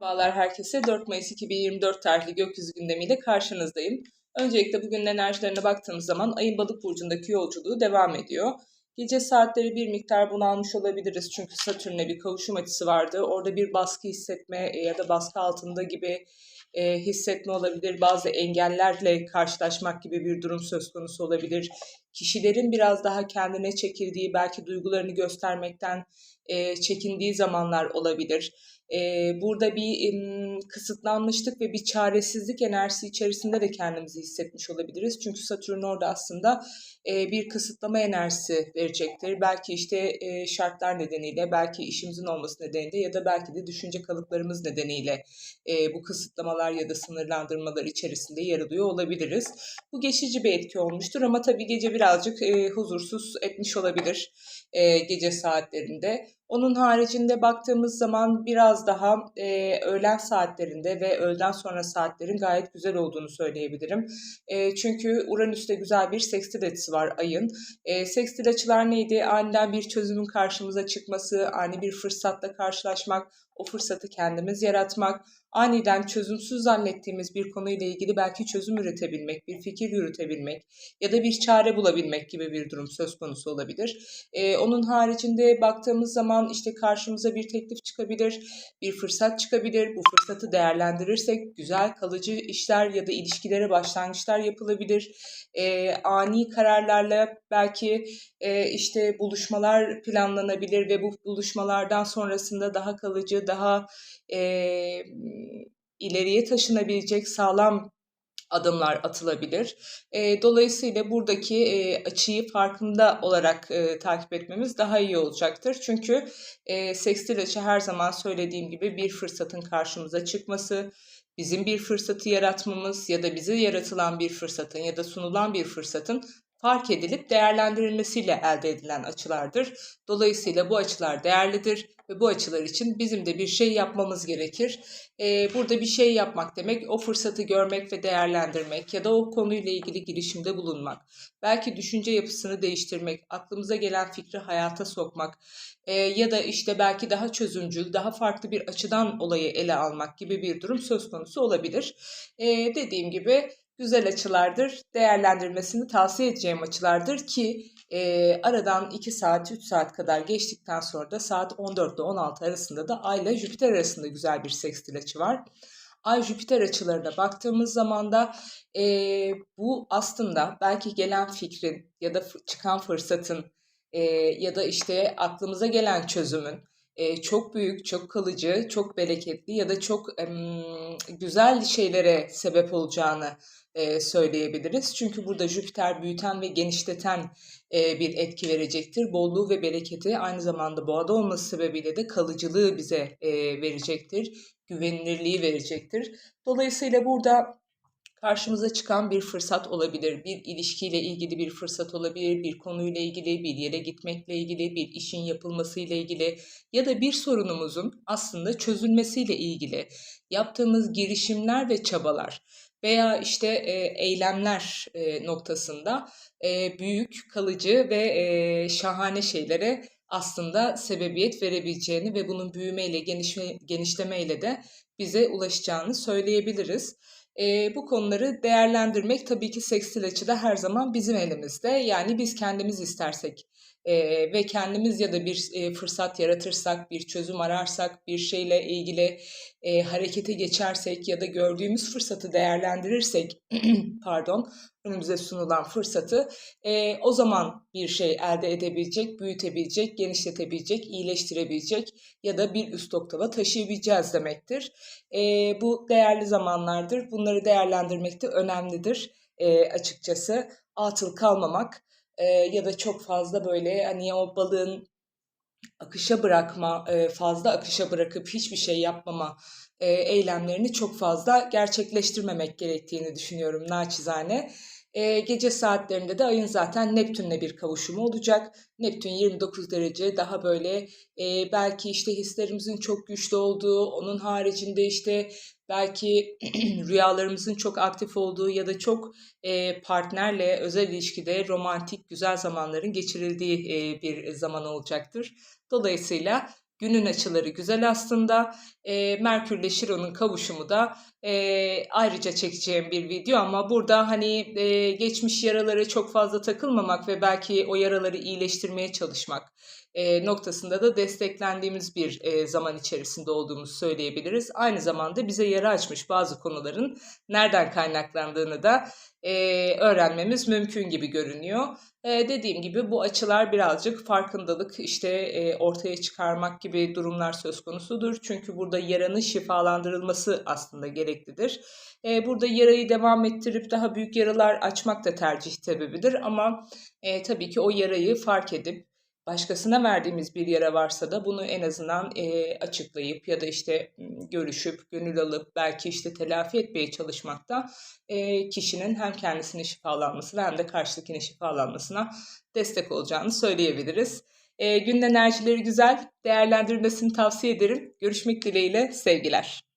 Merhabalar herkese. 4 Mayıs 2024 tarihli gökyüzü gündemiyle karşınızdayım. Öncelikle bugünün enerjilerine baktığımız zaman ayın balık burcundaki yolculuğu devam ediyor. Gece saatleri bir miktar bunalmış olabiliriz çünkü Satürn'le bir kavuşum açısı vardı. Orada bir baskı hissetme e, ya da baskı altında gibi e, hissetme olabilir. Bazı engellerle karşılaşmak gibi bir durum söz konusu olabilir. Kişilerin biraz daha kendine çekildiği, belki duygularını göstermekten e, çekindiği zamanlar olabilir burada bir kısıtlanmışlık ve bir çaresizlik enerjisi içerisinde de kendimizi hissetmiş olabiliriz. Çünkü Satürn orada aslında bir kısıtlama enerjisi verecektir. Belki işte şartlar nedeniyle, belki işimizin olması nedeniyle ya da belki de düşünce kalıplarımız nedeniyle bu kısıtlamalar ya da sınırlandırmalar içerisinde yer alıyor olabiliriz. Bu geçici bir etki olmuştur ama tabii gece birazcık huzursuz etmiş olabilir gece saatlerinde. Onun haricinde baktığımız zaman biraz daha e, öğlen saatlerinde ve öğleden sonra saatlerin gayet güzel olduğunu söyleyebilirim. E, çünkü Uranüs'te güzel bir sekstil açısı var ayın. E, sekstil açılar neydi? Aniden bir çözümün karşımıza çıkması, ani bir fırsatla karşılaşmak, o fırsatı kendimiz yaratmak, aniden çözümsüz zannettiğimiz bir konuyla ilgili belki çözüm üretebilmek, bir fikir yürütebilmek ya da bir çare bulabilmek gibi bir durum söz konusu olabilir. Ee, onun haricinde baktığımız zaman işte karşımıza bir teklif çıkabilir, bir fırsat çıkabilir. Bu fırsatı değerlendirirsek güzel kalıcı işler ya da ilişkilere başlangıçlar yapılabilir. Ee, ani kararlarla belki e, işte buluşmalar planlanabilir ve bu buluşmalardan sonrasında daha kalıcı, daha e, ileriye taşınabilecek sağlam adımlar atılabilir. E, dolayısıyla buradaki e, açıyı farkında olarak e, takip etmemiz daha iyi olacaktır. Çünkü e, sekstil açı her zaman söylediğim gibi bir fırsatın karşımıza çıkması, bizim bir fırsatı yaratmamız ya da bize yaratılan bir fırsatın ya da sunulan bir fırsatın fark edilip değerlendirilmesiyle elde edilen açılardır. Dolayısıyla bu açılar değerlidir ve bu açılar için bizim de bir şey yapmamız gerekir. Ee, burada bir şey yapmak demek o fırsatı görmek ve değerlendirmek ya da o konuyla ilgili girişimde bulunmak. Belki düşünce yapısını değiştirmek, aklımıza gelen fikri hayata sokmak e, ya da işte belki daha çözümcül, daha farklı bir açıdan olayı ele almak gibi bir durum söz konusu olabilir. E, dediğim gibi güzel açılardır. Değerlendirmesini tavsiye edeceğim açılardır ki e, aradan 2 saat 3 saat kadar geçtikten sonra da saat 14 ile 16 arasında da Ay ile Jüpiter arasında güzel bir sekstil açı var. Ay Jüpiter açılarına baktığımız zaman da e, bu aslında belki gelen fikrin ya da çıkan fırsatın e, ya da işte aklımıza gelen çözümün çok büyük, çok kalıcı, çok bereketli ya da çok güzel şeylere sebep olacağını söyleyebiliriz. Çünkü burada Jüpiter büyüten ve genişleten bir etki verecektir. Bolluğu ve bereketi aynı zamanda boğada olması sebebiyle de kalıcılığı bize verecektir. Güvenilirliği verecektir. Dolayısıyla burada karşımıza çıkan bir fırsat olabilir. Bir ilişkiyle ilgili bir fırsat olabilir, bir konuyla ilgili, bir yere gitmekle ilgili, bir işin yapılmasıyla ilgili ya da bir sorunumuzun aslında çözülmesiyle ilgili yaptığımız girişimler ve çabalar veya işte e, eylemler e, noktasında e, büyük, kalıcı ve e, şahane şeylere aslında sebebiyet verebileceğini ve bunun büyümeyle, genişme, genişlemeyle de bize ulaşacağını söyleyebiliriz. E, bu konuları değerlendirmek tabii ki sekstil açıda her zaman bizim elimizde. Yani biz kendimiz istersek e, ve kendimiz ya da bir e, fırsat yaratırsak, bir çözüm ararsak, bir şeyle ilgili e, harekete geçersek ya da gördüğümüz fırsatı değerlendirirsek, pardon, önümüze sunulan fırsatı e, o zaman bir şey elde edebilecek, büyütebilecek, genişletebilecek, iyileştirebilecek ya da bir üst oktava taşıyabileceğiz demektir. E, bu değerli zamanlardır. Bunları değerlendirmek de önemlidir e, açıkçası. Atıl kalmamak e, ya da çok fazla böyle hani o balığın akışa bırakma, e, fazla akışa bırakıp hiçbir şey yapmama e, eylemlerini çok fazla gerçekleştirmemek gerektiğini düşünüyorum naçizane. E, gece saatlerinde de ayın zaten Neptün'le bir kavuşumu olacak. Neptün 29 derece daha böyle e, belki işte hislerimizin çok güçlü olduğu, onun haricinde işte belki rüyalarımızın çok aktif olduğu ya da çok e, partnerle özel ilişkide romantik güzel zamanların geçirildiği e, bir zaman olacaktır. Dolayısıyla Günün açıları güzel aslında. E, Merkür ile Şiron'un kavuşumu da e, ayrıca çekeceğim bir video ama burada hani e, geçmiş yaralara çok fazla takılmamak ve belki o yaraları iyileştirmeye çalışmak e, noktasında da desteklendiğimiz bir e, zaman içerisinde olduğumuzu söyleyebiliriz. Aynı zamanda bize yara açmış bazı konuların nereden kaynaklandığını da e, öğrenmemiz mümkün gibi görünüyor. E, dediğim gibi bu açılar birazcık farkındalık işte e, ortaya çıkarmak gibi durumlar söz konusudur. Çünkü burada yaranın şifalandırılması aslında gereklidir. E, burada yarayı devam ettirip daha büyük yaralar açmak da tercih sebebidir. Ama e, tabii ki o yarayı fark edip başkasına verdiğimiz bir yara varsa da bunu en azından e, açıklayıp ya da işte görüşüp gönül alıp belki işte telafi etmeye çalışmakta e, kişinin hem kendisine şifalanmasına hem de karşıdakine şifalanmasına destek olacağını söyleyebiliriz. E, günün enerjileri güzel, değerlendirilmesini tavsiye ederim. Görüşmek dileğiyle, sevgiler.